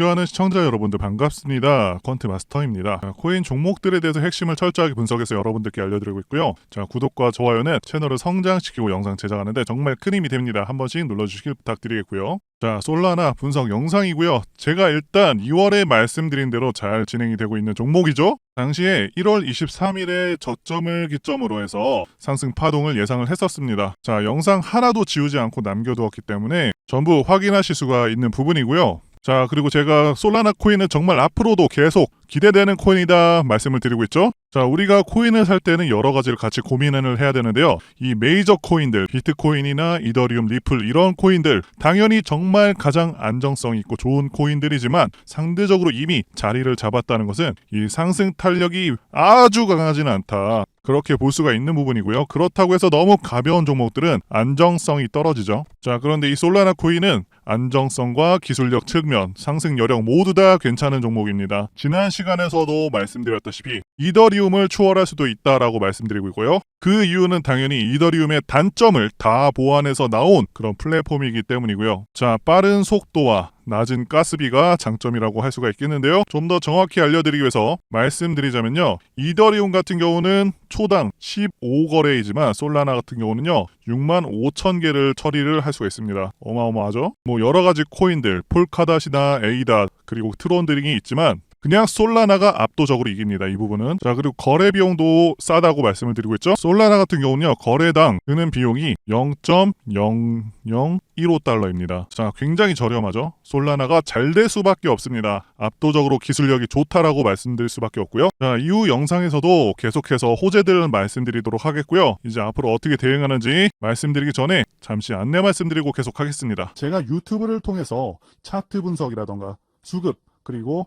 존경하는 시청자 여러분들 반갑습니다. 퀀트 마스터입니다. 자, 코인 종목들에 대해서 핵심을 철저하게 분석해서 여러분들께 알려드리고 있고요. 자, 구독과 좋아요는 채널을 성장시키고 영상 제작하는데 정말 큰 힘이 됩니다. 한 번씩 눌러주시길 부탁드리겠고요. 자, 솔라나 분석 영상이고요. 제가 일단 2월에 말씀드린 대로 잘 진행이 되고 있는 종목이죠. 당시에 1월 23일에 저점을 기점으로 해서 상승 파동을 예상을 했었습니다. 자, 영상 하나도 지우지 않고 남겨두었기 때문에 전부 확인하실 수가 있는 부분이고요. 자, 그리고 제가 솔라나 코인은 정말 앞으로도 계속 기대되는 코인이다 말씀을 드리고 있죠. 자, 우리가 코인을 살 때는 여러 가지를 같이 고민을 해야 되는데요. 이 메이저 코인들, 비트코인이나 이더리움, 리플 이런 코인들 당연히 정말 가장 안정성 있고 좋은 코인들이지만 상대적으로 이미 자리를 잡았다는 것은 이 상승 탄력이 아주 강하지는 않다. 그렇게 볼 수가 있는 부분이고요. 그렇다고 해서 너무 가벼운 종목들은 안정성이 떨어지죠. 자, 그런데 이 솔라나 코인은 안정성과 기술력 측면, 상승 여력 모두 다 괜찮은 종목입니다. 지난 시간에서도 말씀드렸다시피 이더리움을 추월할 수도 있다라고 말씀드리고 있고요. 그 이유는 당연히 이더리움의 단점을 다 보완해서 나온 그런 플랫폼이기 때문이고요. 자, 빠른 속도와 낮은 가스비가 장점이라고 할 수가 있겠는데요. 좀 더 정확히 알려드리기 위해서 말씀드리자면요. 이더리움 같은 경우는 초당 15거래이지만 솔라나 같은 경우는요. 6만 5천 개를 처리를 할 수가 있습니다. 어마어마하죠? 뭐 여러 가지 코인들, 폴카닷이나 에이닷, 그리고 트론 드링이 있지만 그냥 솔라나가 압도적으로 이깁니다. 이 부분은. 자, 그리고 거래 비용도 싸다고 말씀을 드리고 있죠. 솔라나 같은 경우는요. 거래당 드는 비용이 0.0015달러입니다. 자, 굉장히 저렴하죠. 솔라나가 잘 될 수밖에 없습니다. 압도적으로 기술력이 좋다라고 말씀드릴 수밖에 없고요. 자, 이후 영상에서도 계속해서 호재들을 말씀드리도록 하겠고요. 이제 앞으로 어떻게 대응하는지 말씀드리기 전에 잠시 안내 말씀드리고 계속하겠습니다. 제가 유튜브를 통해서 차트 분석이라던가 수급 그리고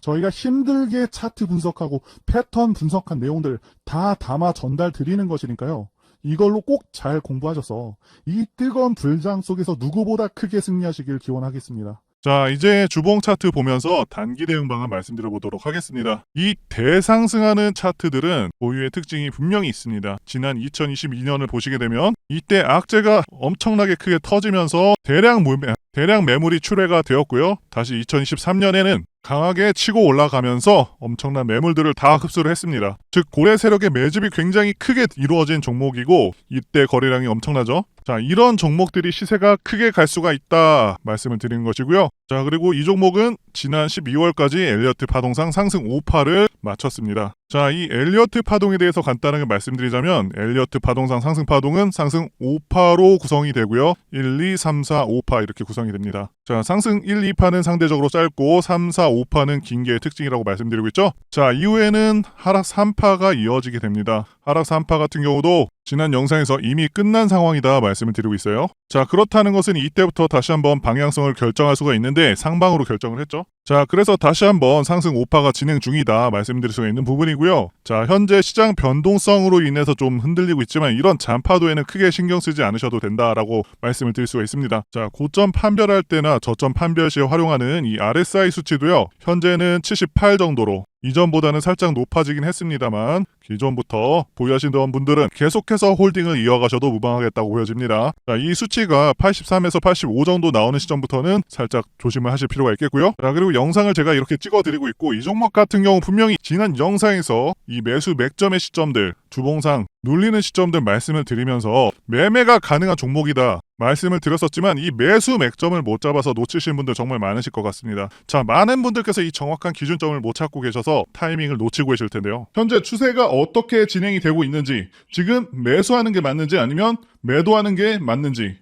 저희가 힘들게 차트 분석하고 패턴 분석한 내용들 다 담아 전달 드리는 것이니까요. 이걸로 꼭 잘 공부하셔서 이 뜨거운 불장 속에서 누구보다 크게 승리하시길 기원하겠습니다. 자, 이제 주봉 차트 보면서 단기 대응 방안 말씀드려 보도록 하겠습니다. 이 대상승하는 차트들은 고유의 특징이 분명히 있습니다. 지난 2022년을 보시게 되면 이때 악재가 엄청나게 크게 터지면서 대량 매매, 대량 매물이 출회가 되었고요. 다시 2023년에는 강하게 치고 올라가면서 엄청난 매물들을 다 흡수를 했습니다. 즉 고래 세력의 매집이 굉장히 크게 이루어진 종목이고 이때 거래량이 엄청나죠. 자 이런 종목들이 시세가 크게 갈 수가 있다 말씀을 드리는 것이고요. 자 그리고 이 종목은 지난 12월까지 엘리어트 파동상 상승 5파를 마쳤습니다. 자, 이 엘리어트 파동에 대해서 간단하게 말씀드리자면 엘리어트 파동상 상승 파동은 상승 5파로 구성이 되고요. 1, 2, 3, 4, 5파 이렇게 구성이 됩니다. 자, 상승 1, 2파는 상대적으로 짧고 3, 4, 5파는 긴 게 특징이라고 말씀드리고 있죠. 자, 이후에는 하락 3파가 이어지게 됩니다. 하락 3파 같은 경우도 지난 영상에서 이미 끝난 상황이다 말씀을 드리고 있어요. 자, 그렇다는 것은 이때부터 다시 한번 방향성을 결정할 수가 있는데 상방으로 결정을 했죠. 자, 그래서 다시 한번 상승 5파가 진행 중이다 말씀드릴 수가 있는 부분이고요. 자, 현재 시장 변동성으로 인해서 좀 흔들리고 있지만 이런 잔파도에는 크게 신경 쓰지 않으셔도 된다라고 말씀을 드릴 수가 있습니다. 자, 고점 판별할 때나 저점 판별 시에 활용하는 이 RSI 수치도요. 현재는 78 정도로 이전보다는 살짝 높아지긴 했습니다만 기존부터 보유하시던 분들은 계속해서 홀딩을 이어가셔도 무방하겠다고 보여집니다. 자, 이 수치가 83에서 85 정도 나오는 시점부터는 살짝 조심을 하실 필요가 있겠고요. 자, 그리고 영상을 제가 이렇게 찍어드리고 있고 이 종목 같은 경우 분명히 지난 영상에서 이 매수 맥점의 시점들 주봉상 눌리는 시점들 말씀을 드리면서 매매가 가능한 종목이다 말씀을 드렸었지만 이 매수 맥점을 못 잡아서 놓치신 분들 정말 많으실 것 같습니다. 자, 많은 분들께서 이 정확한 기준점을 못 찾고 계셔서 타이밍을 놓치고 계실 텐데요. 현재 추세가 어떻게 진행이 되고 있는지, 지금 매수하는 게 맞는지 아니면 매도하는 게 맞는지,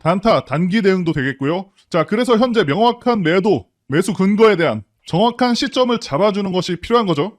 단타, 단기 대응도 되겠고요. 자, 그래서 현재 명확한 매도, 매수 근거에 대한 정확한 시점을 잡아주는 것이 필요한 거죠.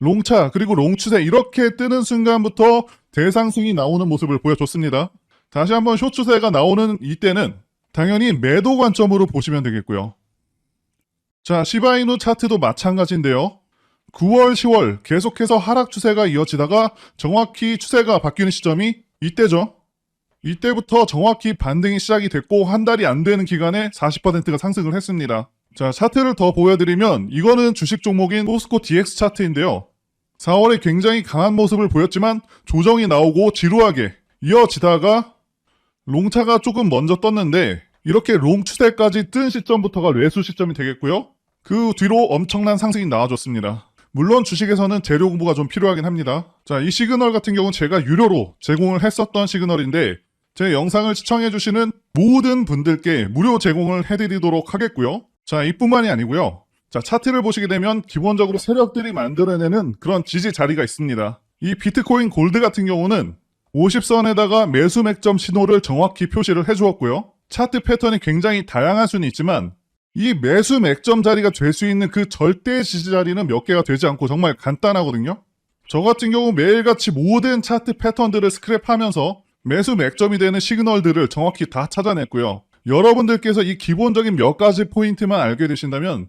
롱차 그리고 롱추세 이렇게 뜨는 순간부터 대상승이 나오는 모습을 보여줬습니다. 다시 한번 쇼추세가 나오는 이때는 당연히 매도 관점으로 보시면 되겠고요. 자, 시바이누 차트도 마찬가지인데요. 9월, 10월 계속해서 하락 추세가 이어지다가 정확히 추세가 바뀌는 시점이 이때죠. 이때부터 정확히 반등이 시작이 됐고 한 달이 안 되는 기간에 40%가 상승을 했습니다. 자, 차트를 더 보여드리면 이거는 주식 종목인 포스코 DX 차트인데요. 4월에 굉장히 강한 모습을 보였지만 조정이 나오고 지루하게 이어지다가 롱차가 조금 먼저 떴는데 이렇게 롱 추세까지 뜬 시점부터가 매수 시점이 되겠고요. 그 뒤로 엄청난 상승이 나와줬습니다. 물론 주식에서는 재료 공부가 좀 필요하긴 합니다. 자, 이 시그널 같은 경우는 제가 유료로 제공을 했었던 시그널인데 제 영상을 시청해주시는 모든 분들께 무료 제공을 해드리도록 하겠고요. 자, 이뿐만이 아니고요. 자, 차트를 보시게 되면 기본적으로 세력들이 만들어내는 그런 지지 자리가 있습니다. 이 비트코인 골드 같은 경우는 50선에다가 매수 맥점 신호를 정확히 표시를 해주었고요. 차트 패턴이 굉장히 다양할 수는 있지만 이 매수 맥점 자리가 될 수 있는 그 절대 지지 자리는 몇 개가 되지 않고 정말 간단하거든요. 저 같은 경우 매일같이 모든 차트 패턴들을 스크랩하면서 매수 맥점이 되는 시그널들을 정확히 다 찾아냈고요. 여러분들께서 이 기본적인 몇 가지 포인트만 알게 되신다면